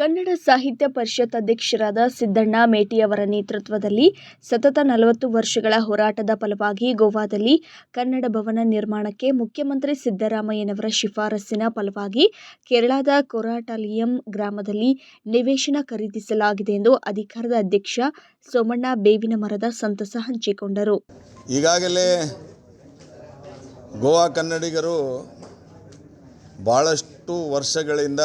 ಕನ್ನಡ ಸಾಹಿತ್ಯ ಪರಿಷತ್ ಅಧ್ಯಕ್ಷರಾದ ಸಿದ್ದಣ್ಣ ಮೇಟಿಯವರ ನೇತೃತ್ವದಲ್ಲಿ ಸತತ ನಲವತ್ತು ವರ್ಷಗಳ ಹೋರಾಟದ ಫಲವಾಗಿ ಗೋವಾದಲ್ಲಿ ಕನ್ನಡ ಭವನ ನಿರ್ಮಾಣಕ್ಕೆ ಮುಖ್ಯಮಂತ್ರಿ ಸಿದ್ದರಾಮಯ್ಯನವರ ಶಿಫಾರಸ್ಸಿನ ಫಲವಾಗಿ ಕೇರಳದ ಕೊರಾಟಾಲಿಯಂ ಗ್ರಾಮದಲ್ಲಿ ನಿವೇಶನ ಖರೀದಿಸಲಾಗಿದೆ ಎಂದು ಅಧಿಕಾರದ ಅಧ್ಯಕ್ಷ ಸೋಮಣ್ಣ ಬೇವಿನ ಮರದ ಸಂತಸ ಹಂಚಿಕೊಂಡರು. ಈಗಾಗಲೇ ಗೋವಾ ಕನ್ನಡಿಗರು ಬಹಳಷ್ಟು ವರ್ಷಗಳಿಂದ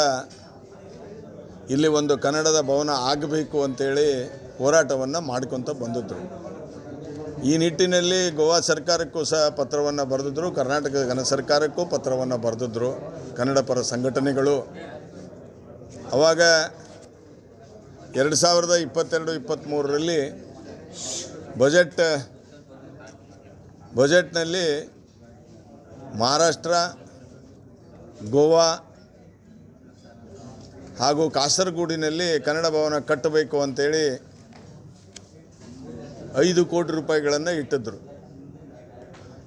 ಇಲ್ಲಿ ಒಂದು ಕನ್ನಡದ ಭವನ ಆಗಬೇಕು ಅಂತೇಳಿ ಹೋರಾಟವನ್ನು ಮಾಡ್ಕೊತ ಬಂದಿದ್ದರು ಈ ನಿಟ್ಟಿನಲ್ಲಿ ಗೋವಾ ಸರ್ಕಾರಕ್ಕೂ ಸಹ ಪತ್ರವನ್ನು ಬರೆದಿದ್ರು ಕರ್ನಾಟಕ ಘನ ಸರ್ಕಾರಕ್ಕೂ ಪತ್ರವನ್ನು ಬರೆದಿದ್ರು, ಕನ್ನಡ ಪರ ಸಂಘಟನೆಗಳು. ಅವಾಗ ಎರಡು ಸಾವಿರದ ಇಪ್ಪತ್ತೆರಡು ಇಪ್ಪತ್ತ್ಮೂರರಲ್ಲಿ ಬಜೆಟ್, ಬಜೆಟ್ನಲ್ಲಿ ಮಹಾರಾಷ್ಟ್ರ, ಗೋವಾ ಹಾಗೂ ಕಾಸರಗೋಡಿನಲ್ಲಿ ಕನ್ನಡ ಭವನ ಕಟ್ಟಬೇಕು ಅಂತೇಳಿ ಐದು ಕೋಟಿ ರೂಪಾಯಿಗಳನ್ನು ಇಟ್ಟಿದ್ದರು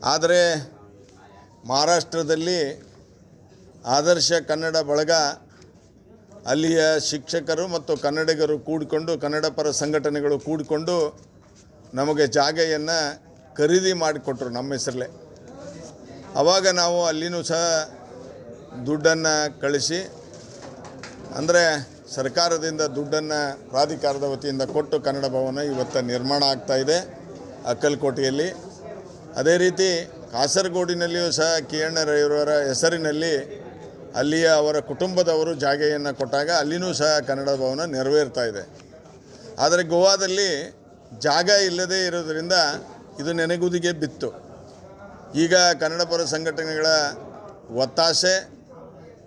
ಆದರೆ ಮಹಾರಾಷ್ಟ್ರದಲ್ಲಿ ಆದರ್ಶ ಕನ್ನಡ ಬಳಗ ಅಲ್ಲಿಯ ಶಿಕ್ಷಕರು ಮತ್ತು ಕನ್ನಡಿಗರು ಕೂಡಿಕೊಂಡು ಕನ್ನಡ ಪರ ಸಂಘಟನೆಗಳು ಕೂಡಿಕೊಂಡು ನಮಗೆ ಜಾಗೆಯನ್ನು ಖರೀದಿ ಮಾಡಿಕೊಟ್ರು ನಮ್ಮ ಹೆಸರಲ್ಲೇ ಆವಾಗ ನಾವು ಅಲ್ಲಿನೂ ಸಹ ದುಡ್ಡನ್ನು ಕಳಿಸಿ ಅಂದರೆ ಸರ್ಕಾರದಿಂದ ದುಡ್ಡನ್ನು ಪ್ರಾಧಿಕಾರದ ವತಿಯಿಂದ ಕೊಟ್ಟು ಕನ್ನಡ ಭವನ ಇವತ್ತು ನಿರ್ಮಾಣ ಆಗ್ತಾ ಇದೆ, ಅಕ್ಕಲಕೋಟೆಯಲ್ಲಿ. ಅದೇ ರೀತಿ ಕಾಸರಗೋಡಿನಲ್ಲಿಯೂ ಸಹ ಕೆ ಎನ್ ರೈಯವರ ಹೆಸರಿನಲ್ಲಿ ಅಲ್ಲಿಯ ಅವರ ಕುಟುಂಬದವರು ಜಾಗೆಯನ್ನು ಕೊಟ್ಟಾಗ ಅಲ್ಲಿನೂ ಸಹ ಕನ್ನಡ ಭವನ ನೆರವೇರ್ತಾ ಇದೆ. ಆದರೆ ಗೋವಾದಲ್ಲಿ ಜಾಗ ಇಲ್ಲದೇ ಇರೋದರಿಂದ ಇದು ನೆನೆಗುದಿಗೆ ಬಿತ್ತು. ಈಗ ಕನ್ನಡ ಪರ ಸಂಘಟನೆಗಳ ಒತ್ತಾಸೆ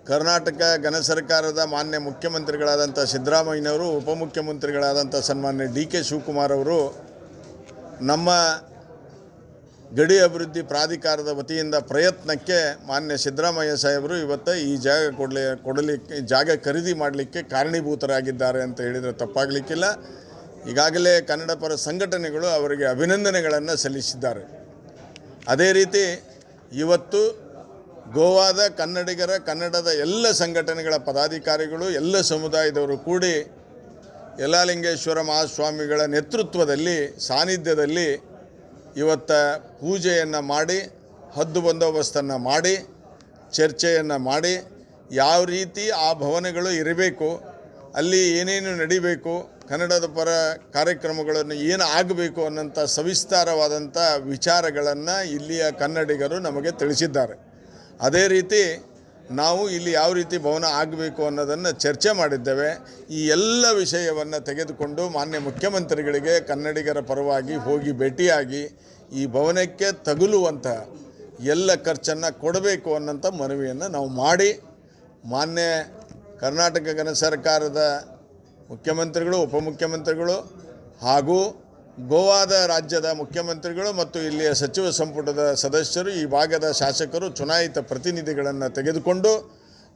ಕರ್ನಾಟಕ ಘನ ಸರ್ಕಾರದ ಮಾನ್ಯ ಮುಖ್ಯಮಂತ್ರಿಗಳಾದಂಥ ಸಿದ್ದರಾಮಯ್ಯನವರು, ಉಪಮುಖ್ಯಮಂತ್ರಿಗಳಾದಂಥ ಸನ್ಮಾನ್ಯ ಡಿ ಕೆ ಶಿವಕುಮಾರ್ ಅವರು ನಮ್ಮ ಗಡಿ ಅಭಿವೃದ್ಧಿ ಪ್ರಾಧಿಕಾರದ ವತಿಯಿಂದ ಪ್ರಯತ್ನಕ್ಕೆ ಮಾನ್ಯ ಸಿದ್ದರಾಮಯ್ಯ ಸಾಹೇಬರು ಇವತ್ತು ಈ ಜಾಗ ಕೊಡಲಿ, ಕೊಡಲಿಕ್ಕೆ, ಜಾಗ ಖರೀದಿ ಮಾಡಲಿಕ್ಕೆ ಕಾರಣೀಭೂತರಾಗಿದ್ದಾರೆ ಅಂತ ಹೇಳಿದರೆ ತಪ್ಪಾಗಲಿಕ್ಕಿಲ್ಲ. ಈಗಾಗಲೇ ಕನ್ನಡ ಪರ ಸಂಘಟನೆಗಳು ಅವರಿಗೆ ಅಭಿನಂದನೆಗಳನ್ನು ಸಲ್ಲಿಸಿದ್ದಾರೆ. ಅದೇ ರೀತಿ ಇವತ್ತು ಗೋವಾದ ಕನ್ನಡಿಗರ, ಕನ್ನಡದ ಎಲ್ಲ ಸಂಘಟನೆಗಳ ಪದಾಧಿಕಾರಿಗಳು, ಎಲ್ಲ ಸಮುದಾಯದವರು ಕೂಡಿ ಯಲಾಲಿಂಗೇಶ್ವರ ಮಹಾಸ್ವಾಮಿಗಳ ನೇತೃತ್ವದಲ್ಲಿ, ಸಾನ್ನಿಧ್ಯದಲ್ಲಿ ಇವತ್ತ ಪೂಜೆಯನ್ನು ಮಾಡಿ, ಹದ್ದು ಬಂದೋಬಸ್ತನ್ನು ಮಾಡಿ, ಚರ್ಚೆಯನ್ನು ಮಾಡಿ, ಯಾವ ರೀತಿ ಆ ಭವನಗಳು ಇರಬೇಕು, ಅಲ್ಲಿ ಏನೇನು ನಡಿಬೇಕು, ಕನ್ನಡದ ಪರ ಕಾರ್ಯಕ್ರಮಗಳನ್ನು ಏನು ಆಗಬೇಕು ಅನ್ನೋಂಥ ಸವಿಸ್ತಾರವಾದಂಥ ವಿಚಾರಗಳನ್ನು ಇಲ್ಲಿಯ ಕನ್ನಡಿಗರು ನಮಗೆ ತಿಳಿಸಿದ್ದಾರೆ. ಅದೇ ರೀತಿ ನಾವು ಇಲ್ಲಿ ಯಾವ ರೀತಿ ಭವನ ಆಗಬೇಕು ಅನ್ನೋದನ್ನು ಚರ್ಚೆ ಮಾಡಿದ್ದೇವೆ. ಈ ಎಲ್ಲ ವಿಷಯವನ್ನು ತೆಗೆದುಕೊಂಡು ಮಾನ್ಯ ಮುಖ್ಯಮಂತ್ರಿಗಳಿಗೆ, ಕನ್ನಡಿಗರ ಪರವಾಗಿ ಹೋಗಿ ಭೇಟಿಯಾಗಿ ಈ ಭವನಕ್ಕೆ ತಗುಲುವಂಥ ಎಲ್ಲ ಖರ್ಚನ್ನು ಕೊಡಬೇಕು ಅನ್ನೋಂಥ ಮನವಿಯನ್ನು ನಾವು ಮಾಡಿ, ಮಾನ್ಯ ಕರ್ನಾಟಕ ಗಣ ಸರ್ಕಾರದ ಮುಖ್ಯಮಂತ್ರಿಗಳು, ಉಪಮುಖ್ಯಮಂತ್ರಿಗಳು ಹಾಗೂ ಗೋವಾದ ರಾಜ್ಯದ ಮುಖ್ಯಮಂತ್ರಿಗಳು ಮತ್ತು ಇಲ್ಲಿಯ ಸಚಿವ ಸಂಪುಟದ ಸದಸ್ಯರು ಈ ಭಾಗದ ಶಾಸಕರು ಚುನಾಯಿತ ಪ್ರತಿನಿಧಿಗಳನ್ನು ತೆಗೆದುಕೊಂಡು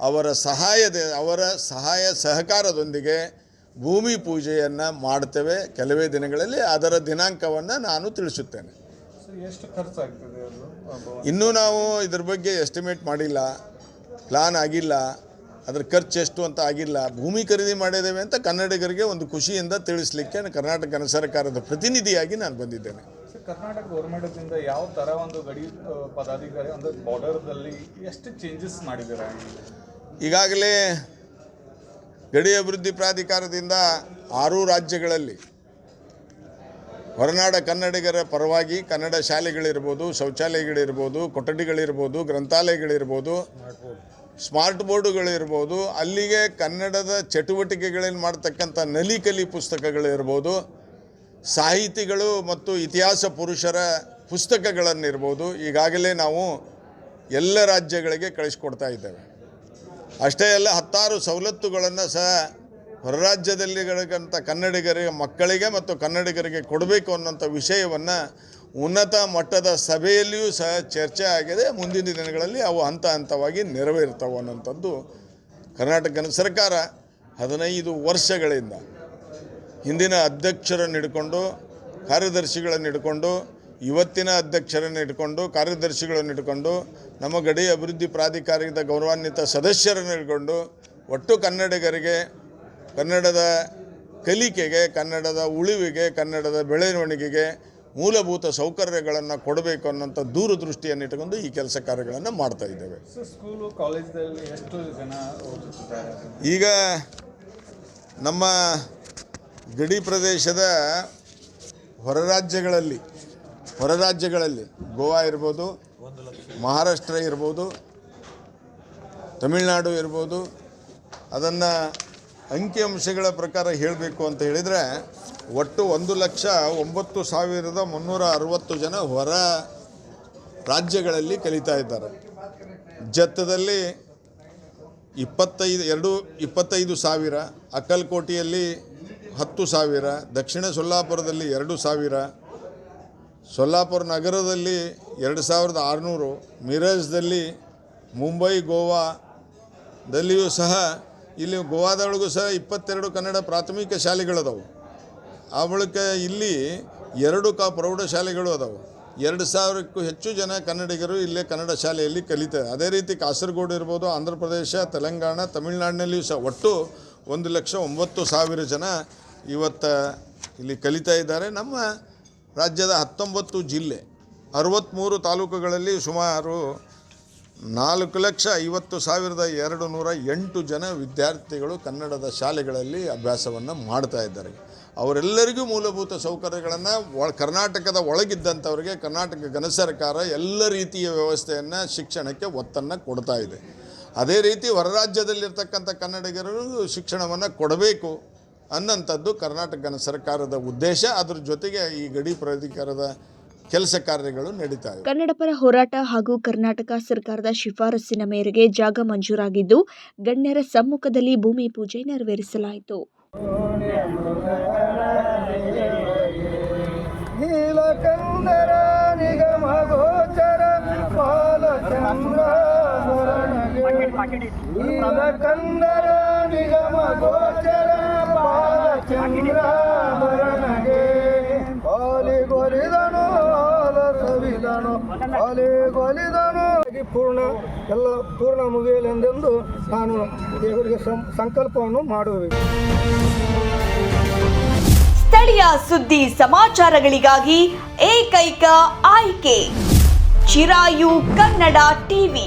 ಅವರ ಸಹಾಯದ ಅವರ ಸಹಾಯ ಸಹಕಾರದೊಂದಿಗೆ ಭೂಮಿ ಪೂಜೆಯನ್ನು ಮಾಡ್ತೇವೆ ಕೆಲವೇ ದಿನಗಳಲ್ಲಿ. ಅದರ ದಿನಾಂಕವನ್ನು ನಾನು ತಿಳಿಸುತ್ತೇನೆ. ಇನ್ನೂ ನಾವು ಇದ್ರ ಬಗ್ಗೆ ಎಸ್ಟಿಮೇಟ್ ಮಾಡಿಲ್ಲ ಪ್ಲಾನ್ ಆಗಿಲ್ಲ. ಅದ್ರ ಖರ್ಚು ಎಷ್ಟು ಅಂತ ಆಗಿಲ್ಲ. ಭೂಮಿ ಖರೀದಿ ಮಾಡಿದ್ದೇವೆ ಅಂತ ಕನ್ನಡಿಗರಿಗೆ ಒಂದು ಖುಷಿಯಿಂದ ತಿಳಿಸ್ಲಿಕ್ಕೆ ಕರ್ನಾಟಕ ಸರ್ಕಾರದ ಪ್ರತಿನಿಧಿಯಾಗಿ ನಾನು ಬಂದಿದ್ದೇನೆ. ಕರ್ನಾಟಕ ಗೌರ್ಮೆಂಟದಿಂದ ಯಾವ ತರ ಒಂದು ಗಡಿ ಪದಾಧಿಕಾರಿ ಅಂದರೆ ಬಾರ್ಡರ್ದಲ್ಲಿ ಎಷ್ಟು ಚೇಂಜಸ್ ಮಾಡಿದ್ದಾರೆ? ಈಗಾಗಲೇ ಗಡಿ ಅಭಿವೃದ್ಧಿ ಪ್ರಾಧಿಕಾರದಿಂದ ಆರು ರಾಜ್ಯಗಳಲ್ಲಿ ಹೊರನಾಡ ಕನ್ನಡಿಗರ ಪರವಾಗಿ ಕನ್ನಡ ಶಾಲೆಗಳಿರ್ಬೋದು ಶೌಚಾಲಯಗಳಿರ್ಬೋದು ಕೊಠಡಿಗಳಿರ್ಬೋದು ಗ್ರಂಥಾಲಯಗಳಿರ್ಬೋದು ಸ್ಮಾರ್ಟ್ ಬೋರ್ಡುಗಳಿರ್ಬೋದು, ಅಲ್ಲಿಗೆ ಕನ್ನಡದ ಚಟುವಟಿಕೆಗಳಲ್ಲಿ ಮಾಡ್ತಕ್ಕಂಥ ನಲಿಕಲಿ ಪುಸ್ತಕಗಳಿರ್ಬೋದು, ಸಾಹಿತಿಗಳು ಮತ್ತು ಇತಿಹಾಸ ಪುರುಷರ ಪುಸ್ತಕಗಳನ್ನಿರ್ಬೋದು, ಈಗಾಗಲೇ ನಾವು ಎಲ್ಲ ರಾಜ್ಯಗಳಿಗೆ ಕಳಿಸ್ಕೊಡ್ತಾ ಇದ್ದೇವೆ. ಅಷ್ಟೇ ಅಲ್ಲ, ಹತ್ತಾರು ಸವಲತ್ತುಗಳನ್ನು ಸಹ ಹೊರರಾಜ್ಯದಲ್ಲಿಗಳಂಥ ಕನ್ನಡಿಗರಿಗೆ, ಮಕ್ಕಳಿಗೆ ಮತ್ತು ಕನ್ನಡಿಗರಿಗೆ ಕೊಡಬೇಕು ಅನ್ನೋಂಥ ವಿಷಯವನ್ನು ಉನ್ನತ ಮಟ್ಟದ ಸಭೆಯಲ್ಲಿಯೂ ಸಹ ಚರ್ಚೆ ಆಗಿದೆ. ಮುಂದಿನ ದಿನಗಳಲ್ಲಿ ಅವು ಹಂತ ಹಂತವಾಗಿ ನೆರವೇರ್ತವೆ ಅನ್ನೋಂಥದ್ದು ಕರ್ನಾಟಕ ಸರ್ಕಾರ ಹದಿನೈದು ವರ್ಷಗಳಿಂದ ಹಿಂದಿನ ಅಧ್ಯಕ್ಷರನ್ನು ಹಿಡ್ಕೊಂಡು, ಕಾರ್ಯದರ್ಶಿಗಳನ್ನು ಹಿಡ್ಕೊಂಡು, ಇವತ್ತಿನ ಅಧ್ಯಕ್ಷರನ್ನು ಹಿಡ್ಕೊಂಡು, ಕಾರ್ಯದರ್ಶಿಗಳನ್ನು ಹಿಡ್ಕೊಂಡು, ನಮ್ಮ ಗಡಿ ಅಭಿವೃದ್ಧಿ ಪ್ರಾಧಿಕಾರದ ಗೌರವಾನ್ವಿತ ಸದಸ್ಯರನ್ನು ಇಟ್ಕೊಂಡು ಒಟ್ಟು ಕನ್ನಡಿಗರಿಗೆ, ಕನ್ನಡದ ಕಲಿಕೆಗೆ, ಕನ್ನಡದ ಉಳಿವಿಗೆ, ಕನ್ನಡದ ಬೆಳವಣಿಗೆಗೆ ಮೂಲಭೂತ ಸೌಕರ್ಯಗಳನ್ನು ಕೊಡಬೇಕು ಅನ್ನೋಂಥ ದೂರದೃಷ್ಟಿಯನ್ನು ಇಟ್ಕೊಂಡು ಈ ಕೆಲಸ ಕಾರ್ಯಗಳನ್ನು ಮಾಡ್ತಾ ಇದ್ದೇವೆ. ಈಗ ನಮ್ಮ ಗಡಿ ಪ್ರದೇಶದ ಹೊರ ರಾಜ್ಯಗಳಲ್ಲಿ ಹೊರ ರಾಜ್ಯಗಳಲ್ಲಿ ಗೋವಾ ಇರ್ಬೋದು ಮಹಾರಾಷ್ಟ್ರ ಇರ್ಬೋದು ತಮಿಳುನಾಡು ಇರ್ಬೋದು ಅದನ್ನು ಅಂಕಿಅಂಶಗಳ ಪ್ರಕಾರ ಹೇಳಬೇಕು ಅಂತ ಹೇಳಿದರೆ ಒಟ್ಟು ಒಂದು ಲಕ್ಷ ಒಂಬತ್ತು ಸಾವಿರದ ಮುನ್ನೂರ ಅರವತ್ತು ಜನ ಹೊರ ರಾಜ್ಯಗಳಲ್ಲಿ ಕಲಿತಾ ಇದ್ದಾರೆ. ಜತ್ತದಲ್ಲಿ ಇಪ್ಪತ್ತೈದು, ಎರಡು ಇಪ್ಪತ್ತೈದು ಸಾವಿರ ಅಕ್ಕಲ್ಕೋಟೆಯಲ್ಲಿ ಹತ್ತು ಸಾವಿರ, ದಕ್ಷಿಣ ಸೊಲ್ಲಾಪುರದಲ್ಲಿ ಎರಡು ಸಾವಿರ, ಸೊಲ್ಲಾಪುರ ನಗರದಲ್ಲಿ ಎರಡು ಸಾವಿರದ ಆರುನೂರು, ಮಿರಜ್ದಲ್ಲಿ ಮುಂಬೈ, ಗೋವಾದಲ್ಲಿಯೂ ಸಹ, ಇಲ್ಲಿ ಗೋವಾದೊಳಗೂ ಸಹ ಇಪ್ಪತ್ತೆರಡು ಕನ್ನಡ ಪ್ರಾಥಮಿಕ ಶಾಲೆಗಳದಾವು. ಆ ಬಳಿಕ ಇಲ್ಲಿ ಎರಡು ಕ ಪ್ರೌಢಶಾಲೆಗಳು ಅದಾವೆ. ಎರಡು ಸಾವಿರಕ್ಕೂ ಹೆಚ್ಚು ಜನ ಕನ್ನಡಿಗರು ಇಲ್ಲೇ ಕನ್ನಡ ಶಾಲೆಯಲ್ಲಿ ಕಲಿತಾರೆ. ಅದೇ ರೀತಿ ಕಾಸರಗೋಡು ಇರ್ಬೋದು ಆಂಧ್ರ ಪ್ರದೇಶ ತೆಲಂಗಾಣ, ತಮಿಳುನಾಡಿನಲ್ಲಿಯೂ ಸಹ ಒಟ್ಟು ಒಂದು ಲಕ್ಷ ಒಂಬತ್ತು ಸಾವಿರ ಜನ ಇವತ್ತು ಇಲ್ಲಿ ಕಲಿತಾ ಇದ್ದಾರೆ. ನಮ್ಮ ರಾಜ್ಯದ ಹತ್ತೊಂಬತ್ತು ಜಿಲ್ಲೆ ಅರವತ್ತ್ಮೂರು ತಾಲೂಕುಗಳಲ್ಲಿ ಸುಮಾರು ನಾಲ್ಕು ಲಕ್ಷ ಐವತ್ತು ಸಾವಿರದ ಎರಡು ನೂರ ಎಂಟು ಜನ ವಿದ್ಯಾರ್ಥಿಗಳು ಕನ್ನಡದ ಶಾಲೆಗಳಲ್ಲಿ ಅಭ್ಯಾಸವನ್ನು ಮಾಡ್ತಾ ಇದ್ದಾರೆ. ಅವರೆಲ್ಲರಿಗೂ ಮೂಲಭೂತ ಸೌಕರ್ಯಗಳನ್ನು ಕರ್ನಾಟಕದ ಒಳಗಿದ್ದಂಥವ್ರಿಗೆ ಕರ್ನಾಟಕ ಘನ ಸರ್ಕಾರ ಎಲ್ಲ ರೀತಿಯ ವ್ಯವಸ್ಥೆಯನ್ನು ಶಿಕ್ಷಣಕ್ಕೆ ಒತ್ತನ್ನು ಕೊಡ್ತಾ ಇದೆ. ಅದೇ ರೀತಿ ಹೊರ ರಾಜ್ಯದಲ್ಲಿರ್ತಕ್ಕಂಥ ಕನ್ನಡಿಗರು ಶಿಕ್ಷಣವನ್ನು ಕೊಡಬೇಕು ಅನ್ನೋಂಥದ್ದು ಕರ್ನಾಟಕ ಘನ ಸರ್ಕಾರದ ಉದ್ದೇಶ. ಅದ್ರ ಜೊತೆಗೆ ಈ ಗಡಿ ಪ್ರಾಧಿಕಾರದ ಕೆಲಸ ಕಾರ್ಯಗಳು ನಡೀತಾ ಇವೆ. ಕನ್ನಡ ಪರ ಹೋರಾಟ ಹಾಗೂ ಕರ್ನಾಟಕ ಸರ್ಕಾರದ ಶಿಫಾರಸ್ಸಿನ ಮೇರೆಗೆ ಜಾಗ ಮಂಜೂರಾಗಿದ್ದು, ಗಣ್ಯರ ಸಮ್ಮುಖದಲ್ಲಿ ಭೂಮಿ ಪೂಜೆ ನೆರವೇರಿಸಲಾಯಿತು. ನೀಲಕಂದರ ನಿಗಮ ಗೋಚರ ಬಾಲಚಂದ್ರ ಭರಣಗೆ ಬಾಲಿಗೊಲಿದನು ಸವಿದನು ಬಾಲಿಗೊಲಿದನು ಪೂರ್ಣ ಎಲ್ಲ ಪೂರ್ಣ ಮುಗಿಯಲೆಂದೆಂದು ನಾನು ದೇವರಿಗೆ ಸಂಕಲ್ಪವನ್ನು ಮಾಡುವೆ. ಸ್ಥಳೀಯ ಸುದ್ದಿ ಸಮಾಚಾರಗಳಿಗಾಗಿ ಏಕೈಕ ಆಯ್ಕೆ ಚಿರಾಯು ಕನ್ನಡ ಟಿವಿ.